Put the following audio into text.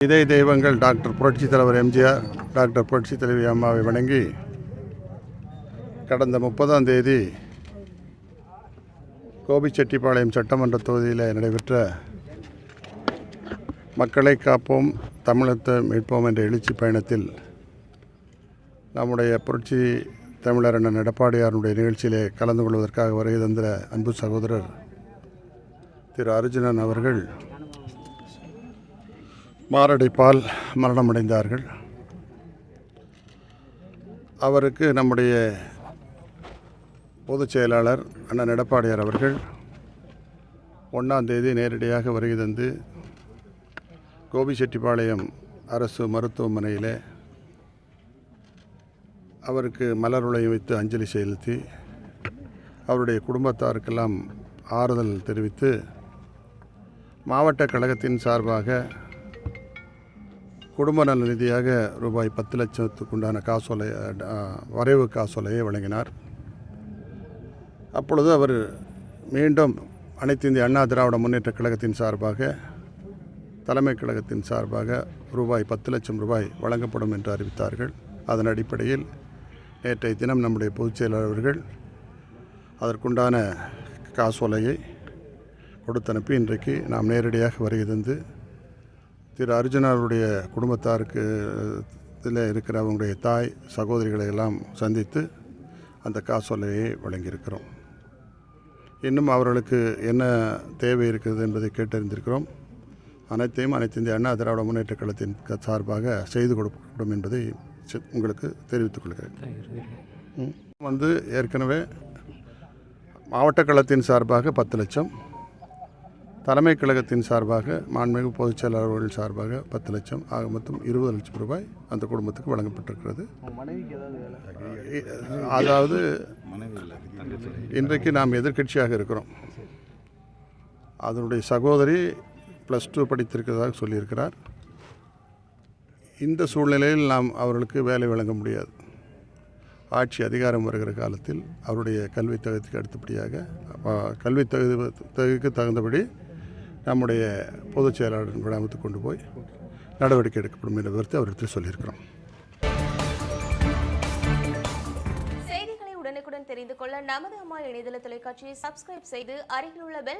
இதய தெய்வங்கள் டாக்டர் புரட்சித் தலைவர் எம்ஜிஆர் டாக்டர் புரட்சி தலைவி அம்மாவை வணங்கி கடந்த முப்பதாம் தேதி கோபிச்செட்டிப்பாளையம் சட்டமன்ற தொகுதியில் நடைபெற்ற மக்களை காப்போம் தமிழத்தை மீட்போம் என்ற எழுச்சி பயணத்தில் நம்முடைய புரட்சி தமிழர் அண்ணன் நடப்பாடியாருடைய நிகழ்ச்சியிலே கலந்து கொள்வதற்காக வருகை தந்த அன்பு சகோதரர் திரு அர்ஜுனன் அவர்கள் மாரடைப்பால் மரணமடைந்தார்கள். அவருக்கு நம்முடைய பொதுச் செயலாளர் அண்ணன் எடப்பாடியார் அவர்கள் ஒன்றாம் தேதி நேரடியாக வருகை தந்து கோபிச்செட்டிப்பாளையம் அரசு மருத்துவமனையில் அவருக்கு மலர் உலையும் வைத்து அஞ்சலி செலுத்தி அவருடைய குடும்பத்தாருக்கெல்லாம் ஆறுதல் தெரிவித்து மாவட்ட கழகத்தின் சார்பாக குடும்ப நல நிதியாக ரூபாய் பத்து லட்சத்துக்கு உண்டான காசோலை வரைவு காசோலையை வழங்கினார். அப்பொழுது அவர் மீண்டும் அனைத்து இந்திய அண்ணா திராவிட முன்னேற்ற கழகத்தின் சார்பாக தலைமை கழகத்தின் சார்பாக ரூபாய் பத்து லட்சம் ரூபாய் வழங்கப்படும் என்று அறிவித்தார்கள். அதன் அடிப்படையில் நேற்றைய தினம் நம்முடைய பொதுச் செயலாளர் அவர்கள் அதற்குண்டான காசோலையை கொடுத்தனுப்பி இன்றைக்கு நாம் நேரடியாக வருகை தந்து திரு அர்ஜுனாருடைய குடும்பத்தாருக்கு இதில் இருக்கிற அவங்களுடைய தாய் சகோதரிகளை எல்லாம் சந்தித்து அந்த காசோலையை வழங்கியிருக்கிறோம். இன்னும் அவர்களுக்கு என்ன தேவை இருக்கிறது என்பதை கேட்டறிந்திருக்கிறோம். அனைத்தையும் அனைத்து இந்திய அண்ணா திராவிட முன்னேற்ற கழகத்தின் சார்பாக செய்து கொடுக்கப்படும் என்பதை உங்களுக்கு தெரிவித்துக் கொள்கிறேன். வந்து ஏற்கனவே மாவட்ட களத்தின் சார்பாக பத்து லட்சம். தலைமை கழகத்தின் சார்பாக மாண்புமிகு பொதுச் செயலாளர்கள் சார்பாக பத்து லட்சம் ஆக மொத்தம் இருபது லட்சம் ரூபாய் அந்த குடும்பத்துக்கு வழங்கப்பட்டிருக்கிறது. அதாவது இன்றைக்கு நாம் எதிர்க்கட்சியாக இருக்கிறோம். அதனுடைய சகோதரி ப்ளஸ் டூ படித்திருக்கிறதாக சொல்லியிருக்கிறார். இந்த சூழ்நிலையில் நாம் அவர்களுக்கு வேலை வழங்க முடியாது. ஆட்சி அதிகாரம் வருகிற காலத்தில் அவருடைய கல்வி தகுதிக்கு அடுத்தபடியாக அப்ப கல்வி தகுதி தகுதிக்கு தகுந்தபடி நம்முடைய பொதுச் செயலாளர் விடாமத்து கொண்டு போய் நடவடிக்கை எடுக்கப்படும் என்ற கருத்தை அவரிடத்தில் சொல்லியிருக்கிறோம். செய்திகளை உடனுக்குடன் தெரிந்து கொள்ள நமது அம்மா இணையதள தொலைக்காட்சியை சப்ஸ்கிரைப் செய்து அருகில் உள்ள பெல்